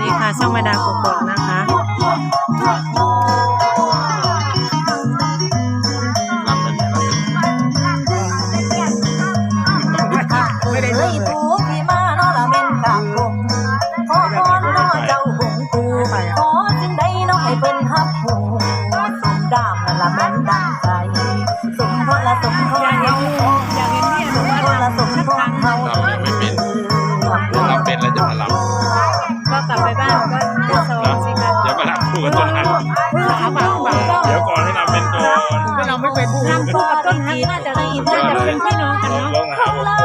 ดีค่ะช่องมาดาโกอกนะคะ คู่กันต้นหันเอาเปล่าเปล่าเดี๋ยวก่อนให้รับเป็นก่อนก็เราไม่เป็นทำคู่กับต้นฮักน่าจะน่าจะเป็นพี่น้องกันเนาะลองหาผมมา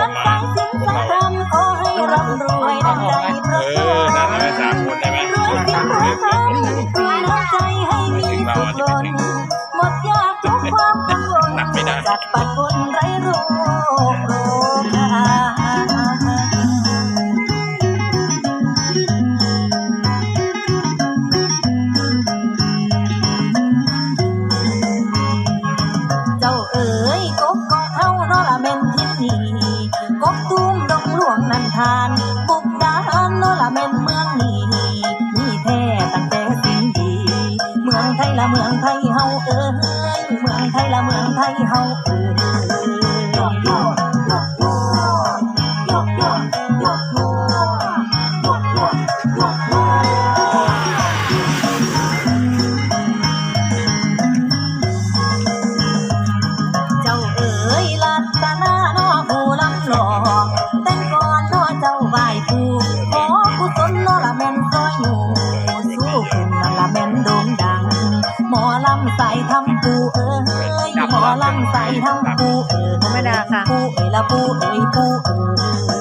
เออนั่นแหละสามคนได้ไหมรวยสิ่งรวยทำมีน้ำใจให้มีคนหมดยากทุกความกังวลหนักไม่ได้จากปัดคนไร้โร ละเมืองไทยเฮาเอ้ยเมืองไทยละเมืองไทยเฮา หมอลำใส่ทำปูเอ๋ยหมอลำใส่ทำปูเอ๋ยไม่ได้ค่ะปูเอ๋ยละปูเอ๋ยปูเอ๋ย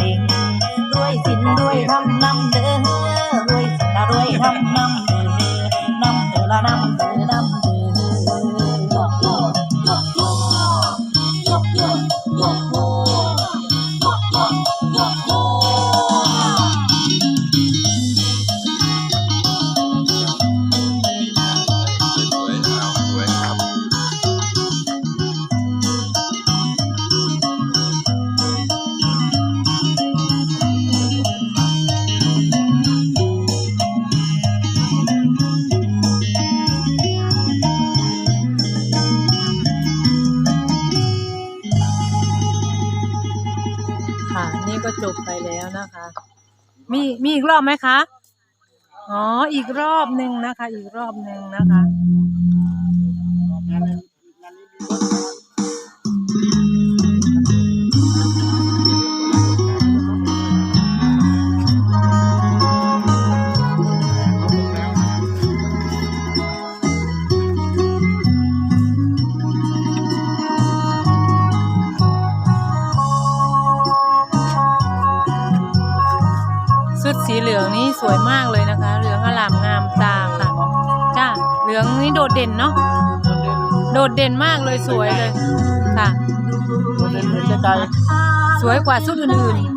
ม่ ค่ะ นี่ก็จบไปแล้วนะคะ มีมีอีกรอบไหมคะ อ๋อ อีกรอบหนึ่งนะคะ อีกรอบหนึ่งนะคะ ชุดสีเหลืองนี่สวยมากเลยนะคะ เหลืองอลามงามตาค่ะจ้าเหลืองนี่โดดเด่นเนาะโดดเด่นมากเลยสวยเลยค่ะ สวยกว่าชุดอื่นอุ้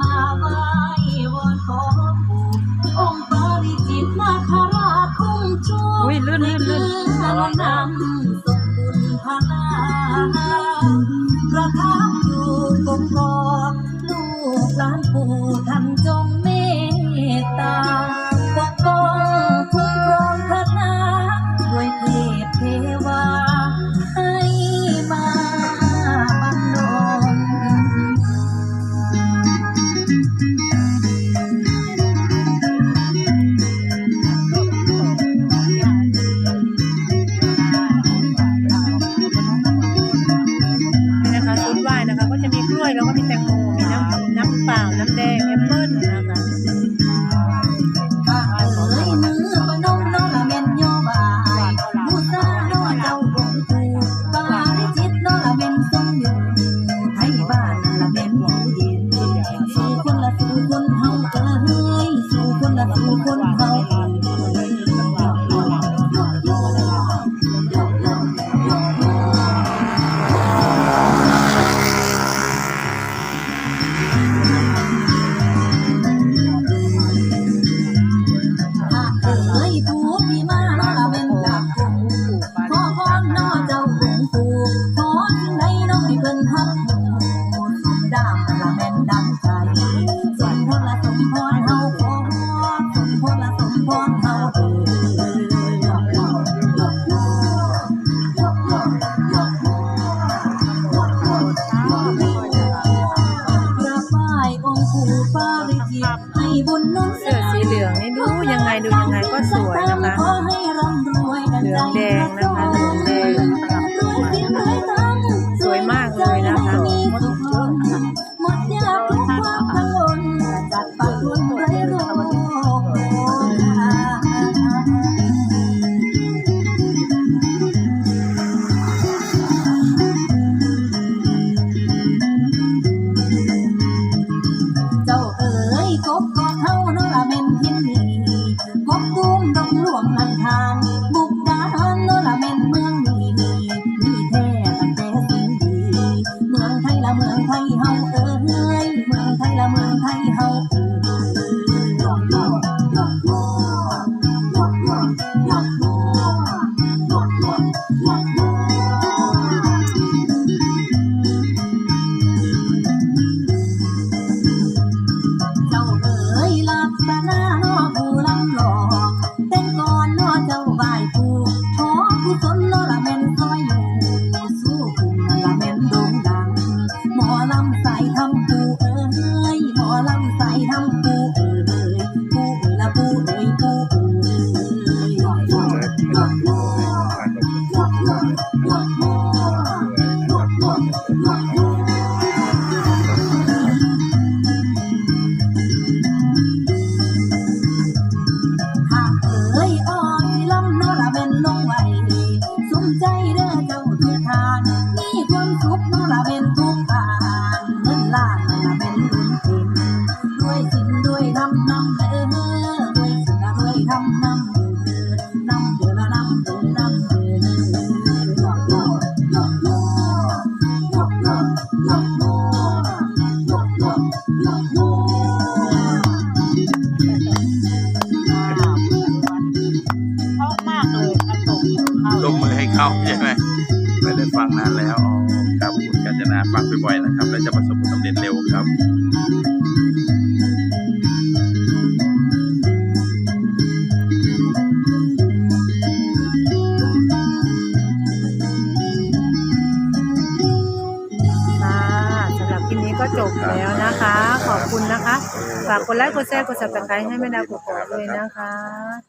สู่คนล ยัก็สวยนะคะเหลืองแดงนะคะเหลืองแดงสำหรั มลำธารบุกดาหอนโนละเป็นเมืองมีมีมีแท้ตั้แต่สิ่งดี เมืองไทยละเมืองไทยเฮาเอ้ยเมืองไทยละเมืองไทยเฮาเอ้ย Lord. าลงมือให้เข้าใช่ไหมไม่ได้ฟังนานแล้วอ๋อครับคุณกาญจนาฟังบ่อยๆนะครับ แล้วจะประสบความสำเร็จเร็วครับ จบแล้วนะคะ ขอบคุณนะคะ ฝากกดไลค์กดแชร์กด subscribe ให้แม่ดาวกดกอกด้วยนะคะ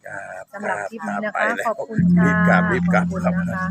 ครับสำหรับคลิปนี้นะไปคะแล้วขอบคุณค่ะรีบกลับรีบกลับขอบคุณครับนะคะ